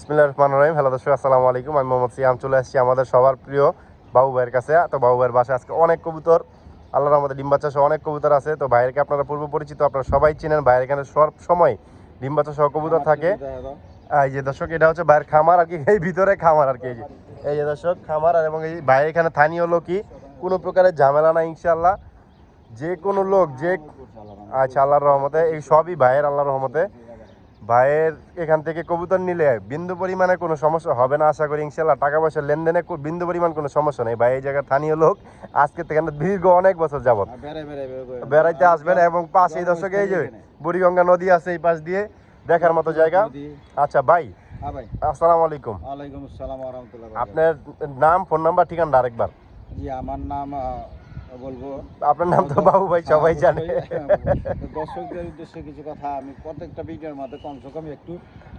বিসমিল্লাহ রহমান রহিম। হ্যালো দর্শক, আসসালামু আলাইকুম। আমি মোহাম্মদ সিয়াম, চলে আসছি আমাদের সবার প্রিয় বাবু ভাইয়ের কাছে। তো বাবু ভাইয়ের বাসায় আজকে অনেক কবুতর, আল্লাহর আমাদের ডিম বাচ্চা সহ অনেক কবুতর আছে। তো ভাইয়েরকে আপনারা পূর্ব পরিচিত, আপনারা সবাই চিনেন। ভাইয়ের এখানে সব সময় ডিম বাচ্চা সহ কবুতর থাকে। এই যে দর্শক, এটা হচ্ছে ভাইয়ের খামার আর কি, এই ভিতরে খামার আর কি। এই যে এই যে দর্শক, খামার আর এবং এই ভাইয়ের এখানে স্থানীয় লোকই কোনো প্রকারের ঝামেলা নাই ইনশাল্লাহ যে কোনো লোক, যে আচ্ছা আল্লাহর রহমতে, এই সবই ভাইয়ের আল্লাহর রহমতে। ভাইয়ের এখান থেকে কবুতর নিলে বিন্দু পরিমাণে কোনো সমস্যা হবে না আশা করি ইনশাল্লাহ টাকা পয়সা লেনদেনে বিন্দু পরিমাণ কোনো সমস্যা নেই। ভাই এই জায়গার স্থানীয় লোক আজকে থেকে দীর্ঘ অনেক বছর যাবত বেড়াইতে আসবেন এবং পাশেই দর্শক এই যে বুড়িগঙ্গা নদী আছে এই পাশ দিয়ে দেখার মতো জায়গা। আচ্ছা ভাই হ্যাঁ ভাই। আসসালামু আলাইকুম। আপনার নাম ফোন নাম্বার ঠিকানা আরেকবার। জি আমার নাম বলব আপনার নাম তো বাবু ভাই সবাই জানে দর্শকদের উদ্দেশ্যে কিছু কথা আমি প্রত্যেকটা ভিডিওর মধ্যে কমসে কম একটু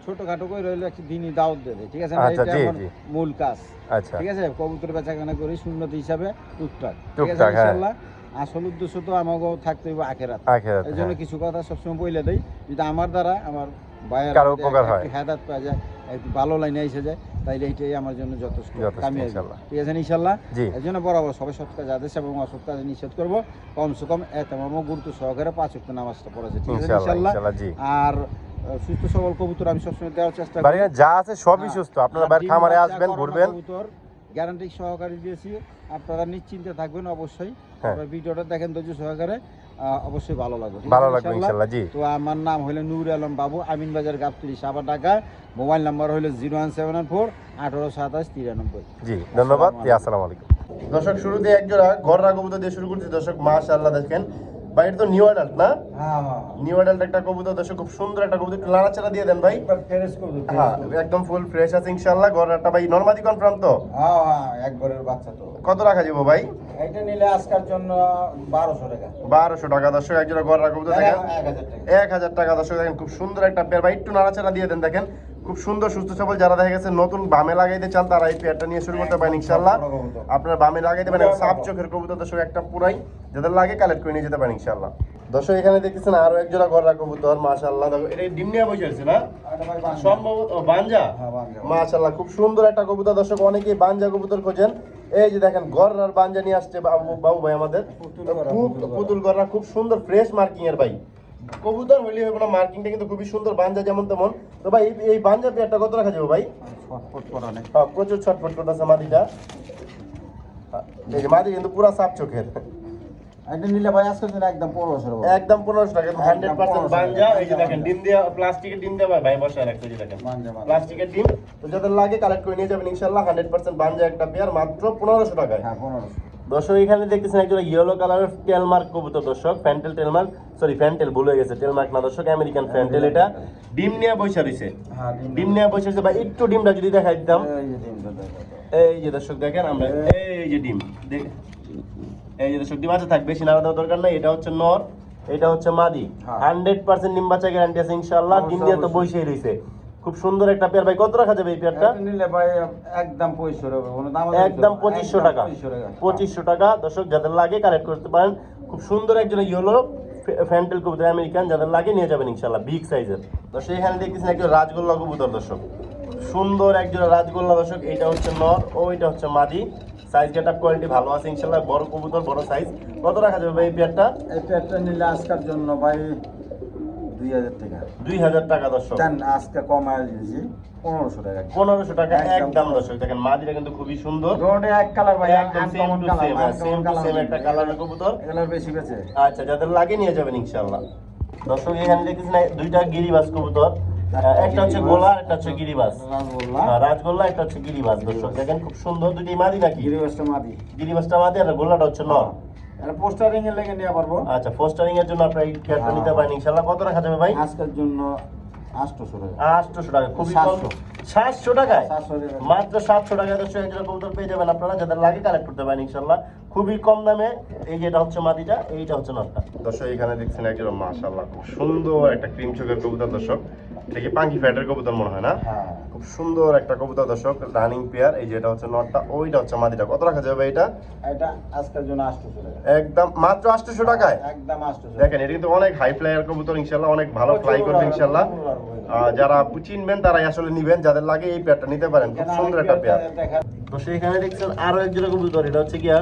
ছোটখাটো করে রইলে একটু দিনই দাওয়াত দেবে ঠিক আছে আচ্ছা, এটা জি, জি। মূল কাজ আচ্ছা ঠিক আছে কবুতর বেচাকেনা করি শূন্যতি হিসাবে টুকটাক ঠিক আছে টুকটাক, হ্যাঁ। ইনশাআল্লাহ আসল উদ্দেশ্য তো আমাকে থাকতে হবে আখেরাত এই জন্য হ্যাঁ। কিছু কথা সবসময় বলে দেই যদি আমার দ্বারা আমার ভাইয়ের উপকার হয়। হেদাত পাওয়া যায় একটু ভালো লাইনে এসে যায় তাইলে এইটাই আমার জন্য যথেষ্ট। কামিয়াবি। ঠিক আছে ইনশাল্লাহ? এই জন্য বরাবর সবাই সৎ কাজ আদেশ এবং অসৎ কাজে নিষেধ করব কমসে কম এতমাম গুরুত্ব সহকারে পাঁচ উক্ত নামাজটা পড়েছে ঠিক আছে ইনশাল্লাহ আর সুস্থ সবল কবুতর আমি সবসময় দেওয়ার চেষ্টা করি। যা আছে সবই সুস্থ। আপনারা বাইরে খামারে আসবেন ঘুরবেন। গ্যারান্টি সহকারে দিয়েছি। আপনারা নিশ্চিন্তে থাকবেন অবশ্যই। হ্যাঁ। ভিডিওটা দেখেন ধৈর্য সহকারে। অবশ্যই ভালো লাগবে। ভালো লাগবে ইনশাআল্লাহ? জি। তো আমার নাম হলো নূর আলম বাবু আমিন বাজার গাবতলি সাবা ঢাকা মোবাইল নাম্বার হলো জিরো ওয়ান সেভেন ফোর আঠারো সাতাশ তিরানব্বই। জি ধন্যবাদ আসসালামু আলাইকুম। দর্শক শুরুতে এক জোড়া গররা কবুতর দিয়ে শুরু করছি। দর্শক মাশাআল্লাহ দেখেন ভাই এটা তো নিউ অ্যাডাল্ট না? হ্যাঁ নিউ অ্যাডাল্ট একটা কবুতর দর্শক খুব সুন্দর একটা কবুতর। একটু লাড়াচাড়া দিয়ে দেন ভাই। হ্যাঁ একদম ফুল ফ্রেশ আছে ইনশাআল্লাহ। গররাটা ভাই নরমাদি কনফার্ম তো? হ্যাঁ হ্যাঁ একবারের বাচ্চা তো। কত রাখা যাব ভাই? এটা নিলে আজকের জন্য বারোশো টাকা। বারোশো টাকা দর্শক এক জোড়া কবুতর দেখেন। টাকা। দর্শক দেখেন খুব সুন্দর একটা পেয়ার। ভাই একটু নাড়াচাড়া দিয়ে দেন দেখেন। খুব সুন্দর সুস্থ সবল যারা দেখা গেছে নতুন বামে লাগাইতে চান তারা এই পেয়ারটা নিয়ে শুরু করতে পারেন ইনশাল্লাহ আপনার বামে লাগাইতে পারেন সাপ চোখের কবুতর দর্শক একটা পুরাই। যাদের লাগে কালেক্ট করে নিয়ে যেতে পারেন ইনশাল্লাহ দর্শক এখানে দেখতেছেন আরও এক জোড়া গররা কবুতর মাশাআল্লাহ। দেখো এটা ডিম নিয়ে বসে আছে না? সম্ভবত বাঞ্জা। হ্যাঁ, মাশাআল্লাহ খুব সুন্দর একটা কবুতর। দর্শক অনেকেই বাঞ্জা কবুতর খোঁজেন। এই যে দেখেন গররার বাঞ্জা নিয়ে আসছে বাবু ভাই আমাদের। পুতুল গররা, খুব সুন্দর ফ্রেশ মার্কিং এর ভাই। কবুতর হইলে হবে না মার্কিংটা কিন্তু খুবই সুন্দর বাঞ্জা যেমন তেমন। তো ভাই এই- বাঞ্জা পেয়ারটা কত রাখা যাবে ভাই? হ্যাঁ প্রচুর ছটফট করতেছে মাদিটা। হ্যাঁ, এই মাদি কিন্তু পুরা সাপ চোখের। এটা নিলে ভাই আজকের জন্য একদম পনেরোশো টাকা একদম পনেরোশো টাকা হান্ড্রেড পার্সেন্ট 100% বাঞ্জা এই যে দেখেন ডিম দেওয়া প্লাস্টিকের ডিম দেওয়া ভাই বসায় রাখতে যে দেখেন। প্লাস্টিকের ডিম তো যাদের লাগে কালেক্ট করে নিয়ে যাবেন হান্ড্রেড পার্সেন্ট বাঞ্জা একটা পেয়ার মাত্র পনেরোশো টাকায়। হ্যাঁ পনেরোশো। দর্শক এখানে দেখতেছেন একজন ইয়েলো কালারের টেলমার্ক কবুতর দর্শক। ফ্যান্টেল টেলমার্ক সরি ফ্যান্টেল ভুল হয়ে গেছে টেলমার্ক না দর্শক আমেরিকান ফ্যান্টেল এটা। ডিম নিয়ে বসে রয়েছে। হ্যাঁ ডিম নিয়ে বসে রয়েছে বা একটু ডিমটা যদি দেখাই দিতাম। এই যে এই যে দর্শক দেখেন আমরা এই যে ডিম দেখ এই যে দর্শক ডিম আছে থাক বেশি নাড়া দেওয়ার দরকার নাই এটা হচ্ছে নর এটা হচ্ছে মাদি। হ্যাঁ। হান্ড্রেড পার্সেন্ট ডিম বাচ্চা গ্যারান্টি আছে ইনশাল্লাহ ডিম দিয়ে তো বসেই রয়েছে খুব সুন্দর একটা পেয়ার ভাই কত রাখা যাবে এই পেয়ারটা? নিলে ভাই একদম পঁচিশশো টাকা কোনো দাম একদম পঁচিশশো টাকা। টাকা। দর্শক যাদের লাগে কালেক্ট করতে পারেন। খুব সুন্দর একজন ইয়েলো ফ্যান্টেল কবুতর আমেরিকান যাদের লাগে নিয়ে যাবেন ইনশাল্লাহ বিগ সাইজের দর্শক এখানে দেখতেছেন একজন রাজগোল্লা কবুতর দর্শক। সুন্দর একজন রাজগোল্লা দর্শক এটা হচ্ছে নর ও এটা হচ্ছে মাদি। সাইজ গেট কোয়ালিটি ভালো আছে ইনশাল্লাহ বড় কবুতর বড় সাইজ কত রাখা যাবে ভাই এই পেয়ারটা এটা একটা নিলে আজকের জন্য ভাই দুই হাজার টাকা। দুই হাজার টাকা দর্শক। আজকে কমায় দিয়েছি পনেরোশো টাকা। পনেরোশো টাকা একদম। একদম দর্শক দেখেন মাদিটা কিন্তু খুবই সুন্দর। এক কালার ভাই একদম same to same same to same একটা কালারের কবুতর। কালার বেশি বেছে আচ্ছা যাদের লাগে নিয়ে যাবেন ইনশাল্লাহ। দর্শক এখানে এই দুইটা গিরিবাস কবুতর। একটা হচ্ছে গোলা একটা হচ্ছে গিরিবাস রাজগোল্লা। রাজগোল্লা একটা হচ্ছে গিরিবাস দর্শক। দেখেন খুব সুন্দর দুটি মাদি নাকি? গিরিবাসটা মাদি। গিরিবাসটা মাদি আর গোল্লাটা হচ্ছে নর। এটা পোস্টারিং এর লেগে নিয়ে পারব। আচ্ছা ফোস্টারিং এর জন্য আপনার এই ক্যাটটা হ্যাঁ। নিতে পারেন ইনশাল্লাহ কত রাখা যাবে ভাই? আজকের জন্য টাকা। টাকা খুবই কম। 700 টাকায়? মাত্র সাতশো টাকা দর্শক একজোড়া কবুতর পেয়ে যাবেন আপনারা। যাদের লাগে কালেক্ট করতে পারেন ইনশাল্লাহ খুবই কম দামে এই যেটা হচ্ছে মাদিটা এইটা হচ্ছে নটটা দর্শক এখানে দেখছেন একজোড়া মাশাল্লাহ খুব সুন্দর একটা ক্রিম চোখের কবুতর দর্শক। এটা কি পাঙ্কি ফ্যাটের কবুতর মনে হয় না? হ্যাঁ। খুব সুন্দর একটা কবুতর দর্শক রানিং পেয়ার এই যে এটা হচ্ছে নটটা ওইটা হচ্ছে মাদিটা কত রাখা যাবে এটা? এটা আজকের জন্য আটশোশো টাকা একদম মাত্র আটশোশো টাকায়? একদম দেখেন এটা কিন্তু অনেক হাই ফ্লাইয়ার কবুতর ইনশাল্লাহ অনেক ভালো ফ্লাই করবে ইনশাল্লাহ যারা চিনবেন তারাই আসলে নিবেন যাদের লাগে এই পেয়ারটা নিতে পারেন। খুব সুন্দর একটা পেয়ার তো সেখানে দেখছেন আরও এক জোড়া কবুতর এটা হচ্ছে গিয়া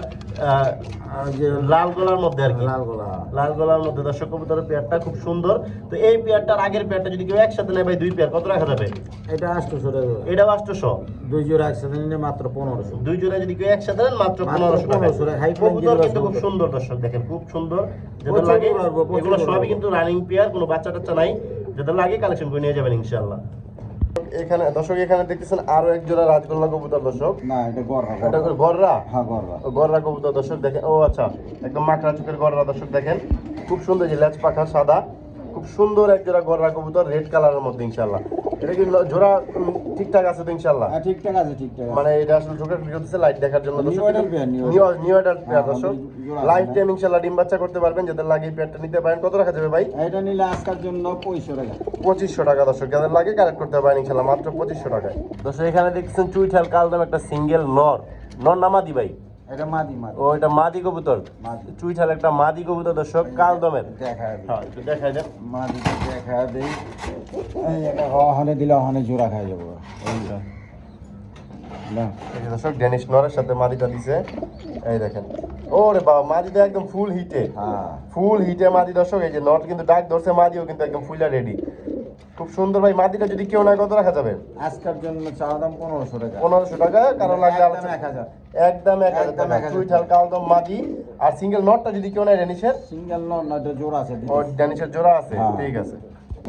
যে লাল গলার মধ্যে আর কি। লাল গোলা। লাল গলার মধ্যে দর্শক কবুতরের পেয়ারটা খুব সুন্দর। তো এই পেয়ারটার আগের পেয়ারটা যদি কেউ একসাথে নেয় ভাই দুই পেয়ার কত রাখা যাবে? এটা আটশোশো টাকা। এটা আটশোশো দুই জোড়া একসাথে নিলে মাত্র পনেরোশো। দুই জোড়া যদি কেউ একসাথে নেন মাত্র পনেরোশো টাকা। 1500 টাকা, high quality কবুতর কিন্তু খুব সুন্দর দর্শক দেখেন খুব সুন্দর। প্রচুর লাগে এগুলো সবই কিন্তু রানিং পেয়ার কোনো বাচ্চা টাচ্চা নাই। যাদের লাগে কালেকশন করে নিয়ে যাবেন ইনশাআল্লাহ। এখানে দর্শক এখানে দেখতেছেন আরও এক জোড়া রাজগোল্লা কবুতর দর্শক। না এটা গররা এটা গররা? হ্যাঁ গররা। গররা কবুতর দর্শক দেখেন। ও আচ্ছা একদম মাকড়া চোখের গররা দর্শক দেখেন। খুব সুন্দর যে লেজ পাখা সাদা। খুব সুন্দর এক জোড়া গররা কবুতর রেড কালারের মধ্যে ইনশাআল্লাহ। এটা কি জোড়া ঠিকঠাক আছে তো ইনশাআল্লাহ? হ্যাঁ ঠিকঠাক আছে ঠিকঠাক মানে এটা আসলে চোখের ভিডিও দিচ্ছে লাইট দেখার জন্য নিউ অ্যাডাল্ট পেয়ার হ্যাঁ, দর্শক। লাইফ টাইম ইনশাআল্লাহ ডিম বাচ্চা করতে পারবেন যাদের লাগে পেয়ারটা নিতে পারেন। কত রাখা যাবে ভাই? এটা নিলে আজকের জন্য পঁয়ষট্টি টাকা। পঁচিশশো টাকা দর্শক। যাদের লাগে কালেক্ট করতে পারেন ইনশাল্লাহ মাত্র পঁচিশশো টাকায়। দর্শক এখানে দেখছেন চুইঠাল কালদম একটা সিঙ্গেল নর। নর নামাদি ভাই। এটা মাদি মাদি। ও এটা মাদি কবুতর। চুইঠাল একটা মাদি কবুতর দর্শক। কালদমের দেখা হ্যাঁ একটু দেখাই দেন। মাদি দেখা দেই এটা হনে দিলে হনে জোড়া খাই যাব। না। এই যে দর্শক ডেনিশ নরের সাথে মাদিটা দিছে। এই দেখেন। ওরে বাবা মাদিটা একদম ফুল হিটে ফুল হিটে মাদি দর্শক। এই যে নট কিন্তু ডাক ধরছে মাদিও কিন্তু একদম ফুলা রেডি খুব সুন্দর ভাই মাদিটা যদি কেউ না কত রাখা যাবে? আজকের জন্য চাওয়া দাম পনেরোশো টাকা। পনেরোশো টাকা কারও লাগলে একদম আলোচনা এক হাজার। একদম এক হাজার একদম টাকা। চুইঠাল কালদম মাদি আর সিঙ্গেল নটটা যদি কেউ নেয় ডেনিশের সিঙ্গেল নন না জোড়া আছে ও ড্যানিশের জোড়া আছে? হ্যাঁ। ঠিক আছে।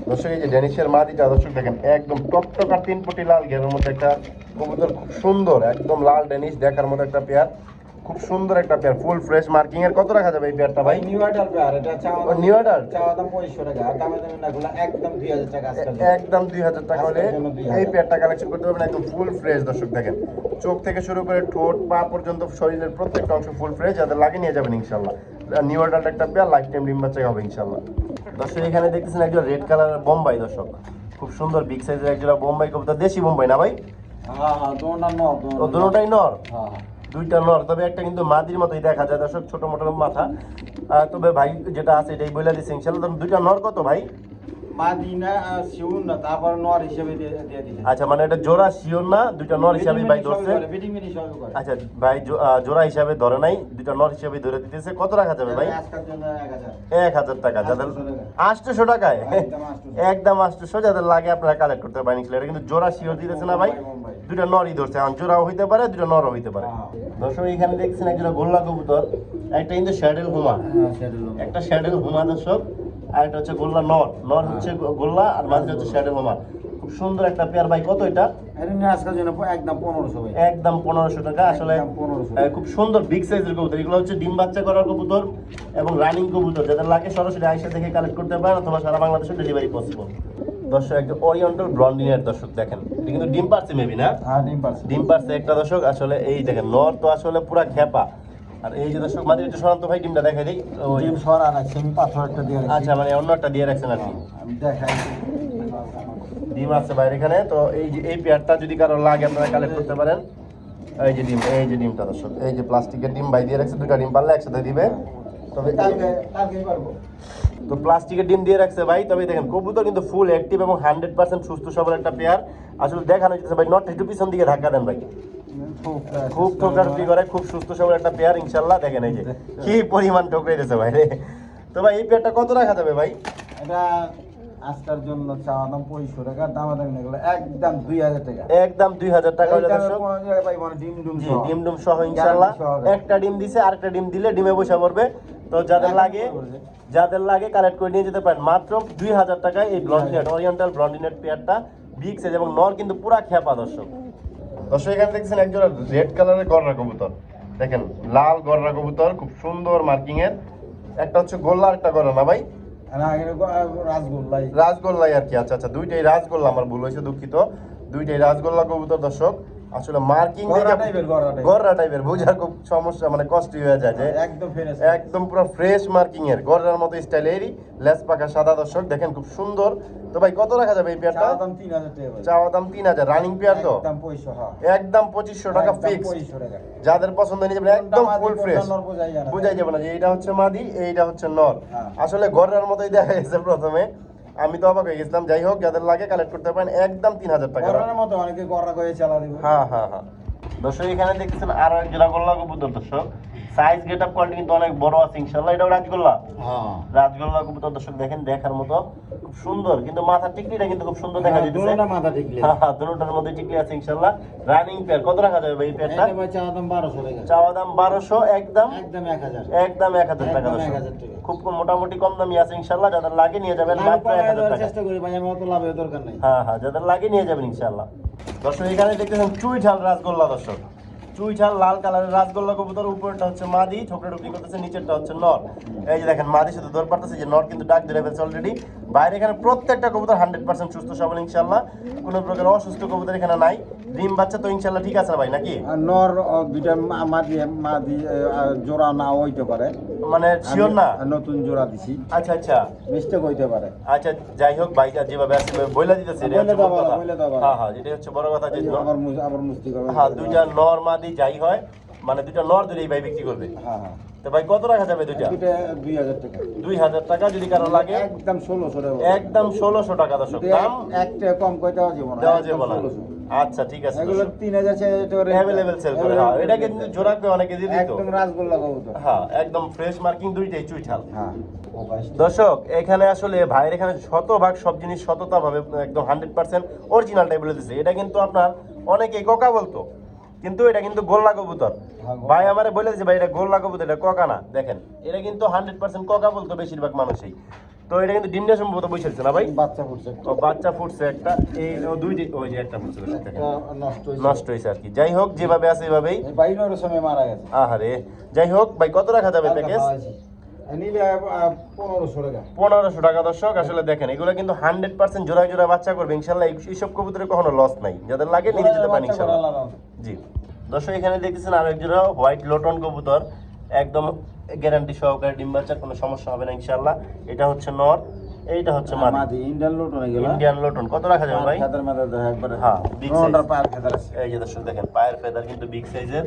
দর্শক এই যে ড্যানিশের মাদিটা দর্শক দেখেন একদম টকটকার তিন পটি লাল ঘেরের মধ্যে একটা কবুতর খুব সুন্দর একদম লাল ড্যানিশ দেখার মতো একটা পেয়ার। খুব সুন্দর একটা পেয়ার ফুল ফ্রেশ মার্কিং এর। কত রাখা যাবে এই পেয়ারটা ভাই? নিউ আইডাল পেয়ার এটা চাওয়া ও, new চাওয়া দাম পঁয়ষট্টি টাকা। আর দামে দামে না গুলো একদম দুই হাজার টাকা আজকের জন্য। একদম দুই হাজার টাকা হলে 2000 এই পেয়ারটা কালেকশন করতে পারবেন একদম ফুল ফ্রেশ দর্শক দেখেন। চোখ থেকে শুরু করে ঠোঁট পা পর্যন্ত শরীরের প্রত্যেকটা অংশ ফুল ফ্রেশ যাদের লাগে নিয়ে যাবেন ইনশাল্লাহ নিউ অ্যাডাল্ট একটা পেয়ার লাইফ টাইম ডিম বাচ্চা হবে ইনশাল্লাহ দর্শক এখানে দেখতেছেন একজন রেড কালারের বোম্বাই দর্শক। খুব সুন্দর বিগ সাইজের একজোড়া বোম্বাই কবুতর দেশি বোম্বাই না ভাই? হ্যাঁ হ্যাঁ দুটোটাই নর হ্যাঁ। দুইটা নর তবে একটা কিন্তু মাদির মতোই দেখা যায়, দর্শক, ছোট মোটো মাথা। তবে ভাই যেটা আছে, এটাই বলে দিচ্ছে ইনশাল্লাহ দুইটা নর কত ভাই? মাদিনা শিউন না তারপর নর হিসেবে দিয়ে দিয়ে দিছে আচ্ছা মানে এটা জোড়া শিওর না দুইটা নর হিসাবে ভাই ধরছে? আচ্ছা ভাই জোড়া হিসাবে ধরে নাই দুইটা নর হিসাবে ধরে দিতেছে। কত রাখা যাবে ভাই? এক হাজার। টাকা যাদের 800 আটশোশো টাকায়? একদম 800 একদম আটশোশো যাদের লাগে আপনারা কালেক্ট করতে পারেন এটা কিন্তু জোড়া শিওর দিতেছে না ভাই। দুইটা নরই ধরছে জোড়াও হইতে পারে দুইটা নরও হইতে পারে। হ্যাঁ। দর্শক এখানে দেখছেন একজোড়া গোল্লা কবুতর একটা কিন্তু শ্যাডেল হুমা। হ্যাঁ একটা শ্যাডেল হুমা দর্শক। আর একটা হচ্ছে গোল্লা নর নর হচ্ছে গোল্লা আর মাঝে হচ্ছে শ্যাডেল হুমা খুব সুন্দর একটা পেয়ার ভাই কত এটা? এটা আজকের জন্য একদম পনেরোশো একদম পনেরোশো টাকা আসলে একদম 1500 আহ, খুব সুন্দর বিগ সাইজের কবুতর। এগুলো হচ্ছে ডিম বাচ্চা করার কবুতর এবং রানিং কবুতর। যাদের লাগে সরাসরি আইসা দেখে কালেক্ট করতে পারেন অথবা সারা বাংলাদেশে ডেলিভারি পসিবল দর্শক একটা ওরিয়েন্টাল ব্লন্ডিনের দর্শক দেখেন। এটা কিন্তু ডিম পারছে মেবি না? হ্যাঁ ডিম পারছে। ডিম পারছে একটা দর্শক আসলে এই দেখেন নর তো আসলে পুরা খেপা আর এই যে দর্শক মাঝে একটু সরান্ত ভাই ডিমটা দেখাই দিই। ওই ডিম সরা রাখছি আমি পাথর একটা দিয়ে আচ্ছা মানে অন্য একটা দিয়ে রাখছেন আর কি। আমি দেখাই। ডিম আছে বাইরে এখানে তো এই যে এই পেয়ারটা যদি কারও লাগে আপনারা কালেক্ট করতে পারেন। এই যে ডিম এই যে ডিমটা দর্শক এই যে প্লাস্টিকের ডিম বাই দিয়ে রাখছে দুটা ডিম পারলে একসাথে দিবে। তবে তো প্লাস্টিকের ডিম দিয়ে রাখছে ভাই তবে দেখেন কবুতর কিন্তু ফুল অ্যাক্টিভ এবং হান্ড্রেড পার্সেন্ট সুস্থ সবল একটা পেয়ার। আসলে দেখানো যাচ্ছে ভাই নট একটু পিছন দিকে ধাক্কা দেন ভাই। খুব করে খুব সুস্থ সবল একটা পেয়ার ইনশাল্লাহ দেখেন এই যে কি পরিমাণ ভাই রে। তো ভাই এই পেয়ারটা কত রাখা যাবে ভাই? এটা আজকের জন্য চাওয়া দাম পঁয়ষট্টি টাকা দাম দাম একদম দুই হাজার টাকা। একদম দুই হাজার টাকা হলে এইটার দর্শক। কোনো জায়গায় পাইবো না, ডিম ডুম ডিম ডুম সহ ইনশাল্লাহ একটা ডিম দিছে আরেকটা ডিম দিলে ডিমে বসে পড়বে। তো যাদের লাগে যাদের লাগে কালেক্ট করে নিয়ে যেতে পারেন। মাত্র দুই হাজার টাকায় এই ব্লন্ডিনেট ওরিয়েন্টাল ব্লন্ডিনেট পেয়ারটা বিগ সাইজ এবং নর কিন্তু পুরা খেপা দর্শক। দর্শক এখানে দেখছেন একজোড়া রেড কালারের গররা কবুতর। দেখেন লাল গররা কবুতর খুব সুন্দর মার্কিং এর একটা হচ্ছে গোল্লা একটা গররা না ভাই? রাজগোল্লাই রাজগোল্লাই আর কি আচ্ছা আচ্ছা দুইটাই রাজগোল্লা আমার ভুল হয়েছে দুঃখিত। দুইটাই রাজগোল্লা কবুতর দর্শক। আসলে মার্কিং গররা টাইপের, বোঝার খুব সমস্যা মানে কষ্ট হয়ে যায় যে একদম একদম পুরো ফ্রেশ মার্কিং এর। গররার মতো স্টাইলেরই লেস পাকা সাদা দর্শক দেখেন খুব সুন্দর। তো ভাই কত রাখা যাবে এই পেয়ারটা চাওয়া দাম তিন হাজার রানিং পেয়ার তো? একদম পঁয়ষট্টি, হ্যাঁ। পঁচিশশো টাকা ফিক্স যাদের পছন্দ নিয়ে যাবেন একদম ফুল ফ্রেশ বোঝাই। যাবে না যে এইটা হচ্ছে মাদি এইটা হচ্ছে নর। হ্যাঁ। আসলে গররার মতোই দেখা গেছে প্রথমে। আমি তো অবাক হয়ে গেছিলাম। যাই হোক যাদের লাগে কালেক্ট করতে পারেন একদম তিন হাজার টাকা। মতো অনেকে গড়া করে চালা দিব। হ্যাঁ হ্যাঁ হ্যাঁ। দর্শক এখানে দেখতেছেন আরও এক জোড়া গোল্লা কবুতর দর্শক। সাইজ গেট আপ কোয়ালিটি কিন্তু অনেক বড় আছে ইনশাল্লাহ এটাও রাজগোল্লা? হ্যাঁ। রাজগোল্লা কবুতর দর্শক দেখেন দেখার মতো খুব সুন্দর। কিন্তু মাথার টিকলিটা কিন্তু খুব সুন্দর দেখা যাচ্ছে দুটোটা মাথা টিকলে। হ্যাঁ হ্যাঁ দুটোটার মধ্যে টিকলি আছে ইনশাল্লাহ রানিং পেয়ার কত রাখা যাবে ভাই এই পেয়ারটা এটা ভাই চাওয়া দাম বারোশো টাকা। চাওয়া দাম বারোশো একদম? একদম এক হাজার। একদম এক হাজার টাকা দর্শক। খুব মোটামুটি কম দামি আছে ইনশাল্লাহ যাদের লাগে নিয়ে যাবেন মাত্র এক কমায় হাজার দেওয়ার টাকা। চেষ্টা করি ভাই আমার অত লাভের দরকার নেই। হ্যাঁ হ্যাঁ যাদের লাগে নিয়ে যাবেন ইনশাল্লাহ দর্শক এখানে দেখতেছেন চুই ঝাল রাজগোল্লা দর্শক। চুই ঝাল, লাল কালারের রাজগোল্লা কবুতর উপরটা হচ্ছে মাদি ঠোকরে টুকরি করতেছে, নিচেরটা হচ্ছে নর। এই যে দেখেন মাদি শুধু দৌড় পারতেছে যে নর কিন্তু ডাক ধরে ফেলছে অলরেডি বাইরে এখানে প্রত্যেকটা কবুতর হান্ড্রেড পার্সেন্ট সুস্থ সবল ইনশাল্লাহ কোনো প্রকার অসুস্থ কবুতর এখানে নাই। ডিম বাচ্চা তো ইনশাল্লাহ ঠিক আছে ভাই নাকি? নর দুইটা মা- মাদি এ, আর জোড়া না হইতে পারে। মানে শিওর না? নতুন জোড়া দিছি। আচ্ছা আচ্ছা। মিস্টেক হইতে পারে। আচ্ছা যাই হোক ভাই যেভাবে আছে বইলা দিতেছে হ্যাঁ হ্যাঁ যেটা হচ্ছে বড় কথা যে আবার আবার মুস্তি করবে হ্যাঁ দুইটা নর মাদি যাই হয় মানে দুইটা নর দুই ভাই বিক্রি করবে। হ্যাঁ হ্যাঁ। তো ভাই কত রাখা যাবে দুইটা? দুই হাজার টাকা। দুই হাজার টাকা যদি কারও লাগে একদম ষোলোশো টাকা একদম ষোলোশো টাকা দর্শক দাম? একটা কম করে দেওয়া যাবে না দেওয়া যাবে না। আচ্ছা ঠিক আছে এগুলো তিন হাজার সেল করে হ্যাঁ এটা কিন্তু জোড়া করে অনেকে দিয়ে দিত। একদম রাসগোল্লা কবুতর হ্যাঁ একদম ফ্রেশ মার্কিং দুইটাই চুইঠাল। হ্যাঁ। দর্শক এখানে আসলে ভাইয়ের এখানে শতভাগ সব জিনিস সততা ভাবে একদম হান্ড্রেড পার্সেন্ট অরিজিনালটাই বলে দিচ্ছে এটা কিন্তু আপনার অনেকে কোকা বলতো। কিন্তু এটা কিন্তু গোল্লা কবুতর। হ্যাঁ, ভাই আমারে বলে দিচ্ছে ভাই এটা গোল্লা কবুতর এটা ককা না। দেখেন এটা কিন্তু হান্ড্রেড পার্সেন্ট ককা বলতো বেশিরভাগ মানুষই। তো এটা কিন্তু ডিমটা সম্ভবত বসেছে না ভাই? বাচ্চা ফুটছে। ও বাচ্চা ফুটছে একটা এই ও দুইটি ওই যে একটা ফুটছে দেখেন। নষ্ট হয়েছে। নষ্ট হয়েছে আর কি। যাই হোক যেভাবে আছে এভাবেই। বাইরের সময় মারা গেছে। আহারে যাই হোক ভাই কত রাখা যাবে প্যাকেজ? পনেরোশো টাকা। দর্শক আসলে দেখেন এগুলো কিন্তু হান্ড্রেড পার্সেন্ট জোড়া জোড়া বাচ্চা করবে ইনশাল্লাহ এই- এইসব কবুতরে কখনো লস নাই। যাদের লাগে নিয়ে যেতে পারেন ইনশাল্লাহ। জি। দর্শক এখানে দেখতেছেন আরেক জোড়া হোয়াইট লোটন কবুতর। একদম গ্যারান্টি সহকারে ডিম বাচ্চার কোনো সমস্যা হবে না ইনশাল্লাহ। এটা হচ্ছে নর এইটা হচ্ছে মাদি। ইন্ডিয়ান ইন্ডিয়ান লোটন কত রাখা যাবে ভাই? ফেদার মেদার হ্যাঁ, big size। পায়ের ফেদার আছে। এই যে দর্শক দেখেন পায়ের ফেদার কিন্তু বিগ সাইজের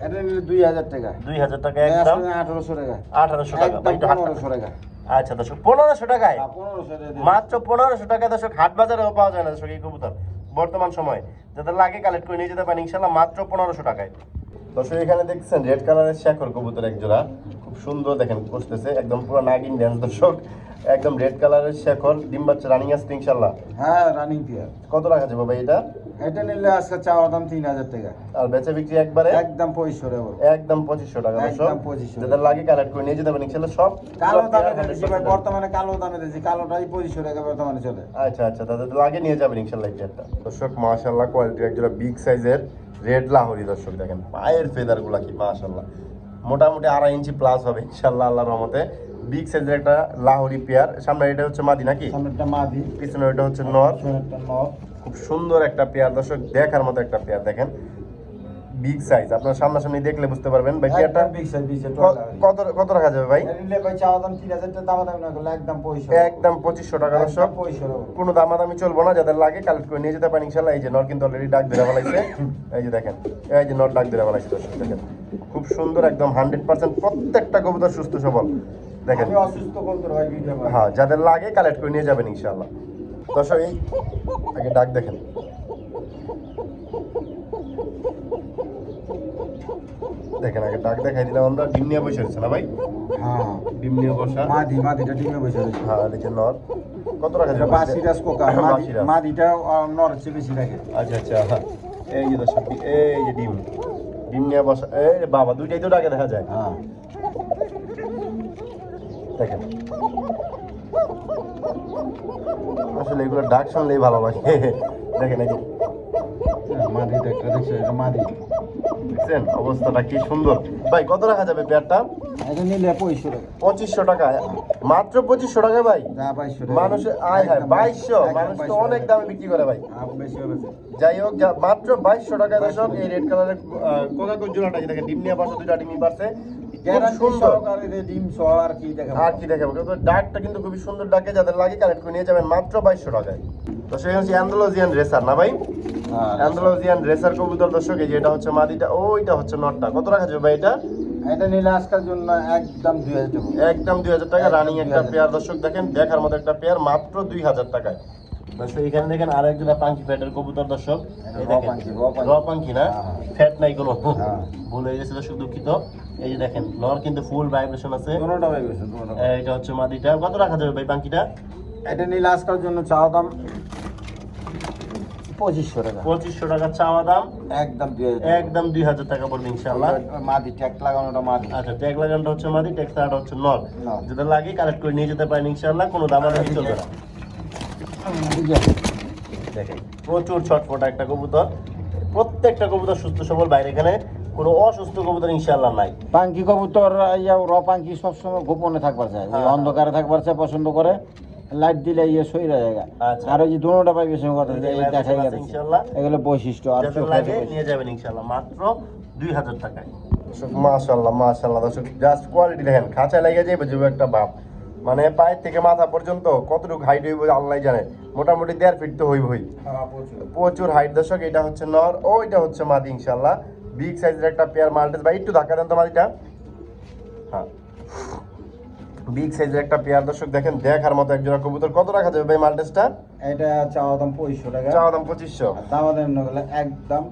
এটা নিলে দুই হাজার টাকা। দুই হাজার টাকা একদম? আঠারোশো টাকা। আঠারোশো টাকা একদম ভাই একটু হাতটা- পনেরোশো টাকা। আচ্ছা দর্শক পনেরোশো টাকায়? হ্যাঁ, মাত্র পনেরোশো টাকায় দর্শক হাট বাজারেও পাওয়া যায় না দর্শক এই কবুতর। বর্তমান সময়ে যাদের লাগে কালেক্ট করে নিয়ে যেতে পারেন ইনশাল্লাহ মাত্র পনেরোশো টাকায়। দর্শক এখানে দেখছেন রেড কালারের শেখর কবুতর এক জোড়া। খুব সুন্দর দেখেন করতেছে। একদম পুরো নাগিন ড্যান্স দর্শক একদম রেড কালারের শেখর ডিম বাচ্চা রানিং আসছে ইনশাল্লাহ হ্যাঁ রানিং প্লেয়ার কত রাখা যাবে ভাই এটা? এটা নিলে আজকে চাওয়া দাম তিন হাজার টাকা। আর বেচা বিক্রি একবারে? একদম পঁয়ষট্টি টাকা একদম পঁচিশশো টাকা দর্শক। একদম 2500 যাদের লাগে কালেক্ট করে নিয়ে যেতে পারেন ইনশাল্লাহ সব কালো দামে দিয়েছি ভাই বর্তমানে কালো দামে দিয়েছি কালোটাই পঁচিশশো টাকা বর্তমানে চলে। আচ্ছা আচ্ছা তাদের লাগে নিয়ে যাবেন ইনশাল্লাহ পেয়ারটা দর্শক মাশাল্লাহ কোয়ালিটি একজোড়া বিগ সাইজের রেড লাহোরি দর্শক দেখেন। পায়ের ফেদারগুলা কি মাশাল্লাহ মোটামুটি আড়াই ইঞ্চি প্লাস হবে ইনশাল্লাহ আল্লাহ রহমতে। বিগ সাইজের একটা লাহোরি পেয়ার সামনে এটা হচ্ছে মাদি নাকি? মাদি। পিছনে এটা হচ্ছে নর। খুব সুন্দর একটা পেয়ার দর্শক দেখার মতো একটা পেয়ার দেখেন। বিগ সাইজ আপনার সামনাসামনি দেখলে বুঝতে পারবেন। ভাই big size, big কত কত রাখা যাবে ভাই? নিলে ভাই চাওয়া দাম তিন হাজার টাকা দাম দাম না করলে একদম পঁয়ষট্টি একদম পঁচিশশো টাকা সব পঁয়ষট্টি টাকা কোনো দামাদামি চলবো না যাদের লাগে কালেক্ট করে নিয়ে যেতে পারেন ইনশাল্লাহ এই যে নর কিন্তু অলরেডি ডাক ধরে ফেলাইছে। এই যে দেখেন এই যে নর ডাক ধরে ফেলাইছে দর্শক দেখেন। খুব সুন্দর একদম হান্ড্রেড পার্সেন্ট প্রত্যেকটা কবুতর সুস্থ সবল। দেখেন। আমি অসুস্থ করতে ভাই ভিডিও হ্যাঁ যাদের লাগে কালেক্ট করে নিয়ে যাবেন ইনশাল্লাহ দর্শক এই আগে ডাক দেখেন। দেখেন আগে ডাক দেখাই দিলাম আমরা ডিম নিয়ে বসে রয়েছে না ভাই? হ্যাঁ ডিম নিয়ে বসা। মাদি মাদিটা টিমে বসে রয়েছে। হ্যাঁ এই যে নর। কত রাখা যাবে? বাসিরাজ কোকা। মাদিটা নর চেয়ে বেশি থাকে আচ্ছা আচ্ছা। এই যে দর্শক এই যে ডিম। ডিম নিয়ে বসা এই বাবা দুইটাই তো ডাকে দেখা যায়। হ্যাঁ। দেখেন। আসলে এগুলো ডাক শুনলেই ভালো লাগে। দেখেন এই যে। মাদিটা একটা দেখছ এটা মাদি। দেখছেন? অবস্থাটা কি সুন্দর? ভাই কত রাখা যাবে পেয়ারটা? এটা নিলে পঁয়ষট্টি টাকা। পঁচিশশো টাকা। মাত্র পঁচিশশো টাকা ভাই? যা বাইশশো টাকা। মানুষ আয় হায় বাইশশো। মানুষ তো অনেক দামে বিক্রি করে ভাই। যাই হোক মাত্র বাইশশো টাকায় দর্শক এই রেড কালারের কোকা কোক জোড়াটা ডিম নিয়ে পাশে। দুইটা ডিমই পারছে আর কি দেখাবো? কিন্তু ডাকটা কিন্তু খুবই সুন্দর ডাকে যাদের লাগে কালেক্ট করে নিয়ে যাবেন মাত্র বাইশশো টাকায়। তো সেই হচ্ছে অ্যান্ডোলজিয়ান রেসার না ভাই? অ্যান্ডোলজিয়ান রেসার কবুতর দর্শক এই যে এটা হচ্ছে মাদিটা ওইটা হচ্ছে নটটা। কত রাখা যাবে ভাই এটা? এটা নিলে আজকের জন্য একদম দুই হাজার টাকা। একদম দুই হাজার টাকা রানিং একটা পেয়ার দর্শক দেখেন দেখার মতো একটা পেয়ার মাত্র দুই হাজার টাকায়। দর্শক এখানে দেখেন আর একজোড়া পাঙ্কি ফ্যাটের কবুতর দর্শক। র পাঙ্কি, না? হ্যাঁ, হ্যাঁ। ফ্যাট নাই কোনো। হ্যাঁ। ভুল হয়ে গেছে দর্শক দুঃখিত। এই যে দেখেন নর কিন্তু ফুল ভাইব্রেশন আছে। হয়ে এইটা হচ্ছে মাদিটা। কত রাখা যাবে ভাই পাঙ্কিটা? এটা নিলে আজকের জন্য চাওয়া দাম পঁচিশশো টাকা। পঁচিশশো টাকা চাওয়া দাম? একদম একদম দুই হাজার টাকা পড়বে ইনশাল্লাহ মাদি ট্যাগ লাগানোটা মাদি। আচ্ছা ট্যাগ লাগানটা হচ্ছে মাদি ট্যাগ ছাড়াটা হচ্ছে নর। যেটা লাগে কালেক্ট করে নিয়ে যেতে পারেন ইনশাল্লাহ কোনো দামাদামি চলবে না। দেখেন প্রচুর ছটফট একটা কবুতর। প্রত্যেকটা কবুতর সুস্থ সবল বাইরে এখানে কোনো অসুস্থ কবুতর ইনশাল্লাহ নাই। পাঙ্কি কবুতর ইয়া র পাঙ্কি সবসময় গোপনে থাকবার চায় হ্যাঁ। অন্ধকারে থাকবার চায় পছন্দ করে। লাইট দিলে ইয়ে সইরা জায়গা আচ্ছা। আর ওই যে দুটোটা পাইবে সঙ্গে কথা দেখাই গেছে। ইনশাল্লাহ। এগুলো বৈশিষ্ট্য আর লাগে নিয়ে যাবেন ইনশাল্লাহ। মাত্র দুই হাজার টাকায়। মাশাল্লাহ মাশাল্লাহ দর্শক জাস্ট কোয়ালিটি দেখেন খাঁচায় লেগে যাবে যে একটা বাপ। মানে পায়ের থেকে মাথা পর্যন্ত কতটুকু হাইট হইব আল্লাহ জানে। মোটামুটি দেড় ফিট তো হইবই। হ্যাঁ, প্রচুর। প্রচুর হাইট দর্শক এটা হচ্ছে নর ওইটা হচ্ছে মাদি ইনশাল্লাহ বিগ সাইজের একটা পেয়ার মাল্টেস ভাই একটু ধাক্কা দেন তো মাদিটা। হ্যাঁ। বিগ সাইজের একটা পেয়ার। দর্শক দেখেন দেখার মতো একজোড়া কবুতর। কত রাখা যাবে ভাই মাল্টেসটা এটা চাওয়া দাম পঁচিশশো টাকা। চাওয়া দাম পঁচিশশো। দামা দাম একদম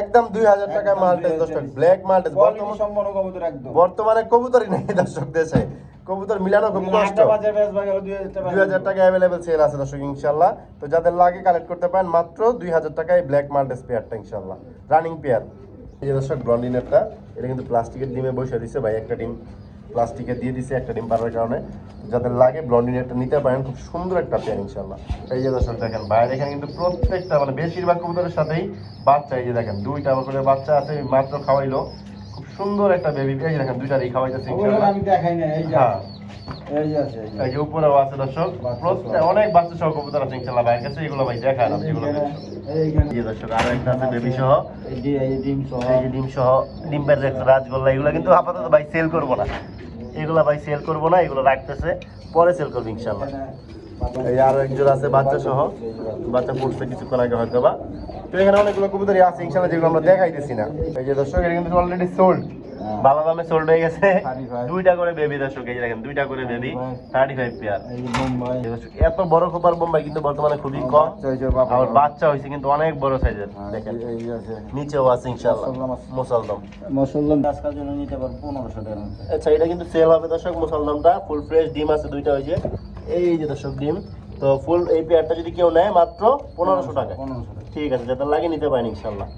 একদম দুই হাজার টাকা। একদম মাল্টেস দর্শক ব্ল্যাক মাল্টেস বর্তমান সম্পন্ন কবুতর একদম। বর্তমানে কবুতরই নেই দর্শক দেশে। কবুতর মিলানো খুব কষ্ট। বেচবা গেল দুই হাজার টাকা। দুই হাজার টাকা অ্যাভেলেবেল সেল আছে দর্শক ইনশাল্লাহ। তো যাদের লাগে কালেক্ট করতে পারেন মাত্র দুই হাজার টাকায় ব্ল্যাক মাল্টেস পেয়ারটা ইনশাল্লাহ। রানিং পেয়ার এই যে দর্শক ব্লন্ডিনেরটা এটা কিন্তু প্লাস্টিকের ডিমে বসে দিছে ভাই একটা ডিম। প্লাস্টিকে দিয়ে দিছে একটা ডিম পারার কারণে যাদের লাগে ব্লন্ডিনেরটা নিতে পারেন খুব সুন্দর একটা পেয়ার ইনশাল্লাহ এই যে দর্শক দেখেন বাইরে এখানে কিন্তু প্রত্যেকটা মানে বেশিরভাগ কবুতরের সাথেই বাচ্চা এই যে দেখেন দুইটা করে বাচ্চা আছে মাত্র খাওয়াইলো খুব সুন্দর একটা বেবি এই যে দেখেন দুইটারই খাওয়াইতেছে আমি দেখাই না এই হ্যাঁ এই যে আছে এই যে। এই যে উপরেও আছে দর্শক বাচ্চা প্রত্যেক সহ। অনেক বাচ্চা সহ কবুতর আছে ইনশাল্লাহ ভাইয়ের কাছে এগুলো ভাই দেখায় না যেগুলো এইখানে- এইখানে এই যে দর্শক আরও একটা আছে বেবি সহ এই যে এই যে ডিম সহ ডিম সহ ডিম পের রাজগোল্লা এগুলো কিন্তু আপাতত ভাই সেল করব না এগুলো ভাই সেল করব না, এগুলো রাখতেছে, পরে সেল করব ইনশাল্লাহ এই আরও একজন আছে, বাচ্চা সহ, বাচ্চা পড়ছে কিছুক্ষণ আগে হয়তো বা তো এখানে অনেকগুলো কবুতরই আছে ইনশাল্লাহ যেগুলো আমরা দেখাইতেছি না। এই যে দর্শক, এটা কিন্তু অলরেডি সোল্ড। ভালো দামে সোল্ড হয়ে গেছে। দুইটা করে বেবি দর্শক এই যে দেখেন দুইটা করে বেবি থার্টি ফাইভ পেয়ার এই যে বোম্বাই এত বড় খোপার বোম্বাই কিন্তু বর্তমানে খুবই কম। আর বাচ্চা হয়েছে কিন্তু অনেক বড় সাইজের হ্যাঁ, দেখেন। নিচেও আছে আছে। মুসলদম আজকাল জন্য নিতে পারব পনেরোশো টাকা আচ্ছা এটা কিন্তু সেল হবে দর্শক মুসলদমটা ফুল ফ্রেশ ডিম আছে দুইটা ওই যে। এই যে দর্শক ডিম। তো ফুল এই পেয়ারটা যদি কেউ নেয় মাত্র পনেরোশো টাকা। ঠিক আছে যাদের লাগে নিতে পারেন ইনশাল্লাহ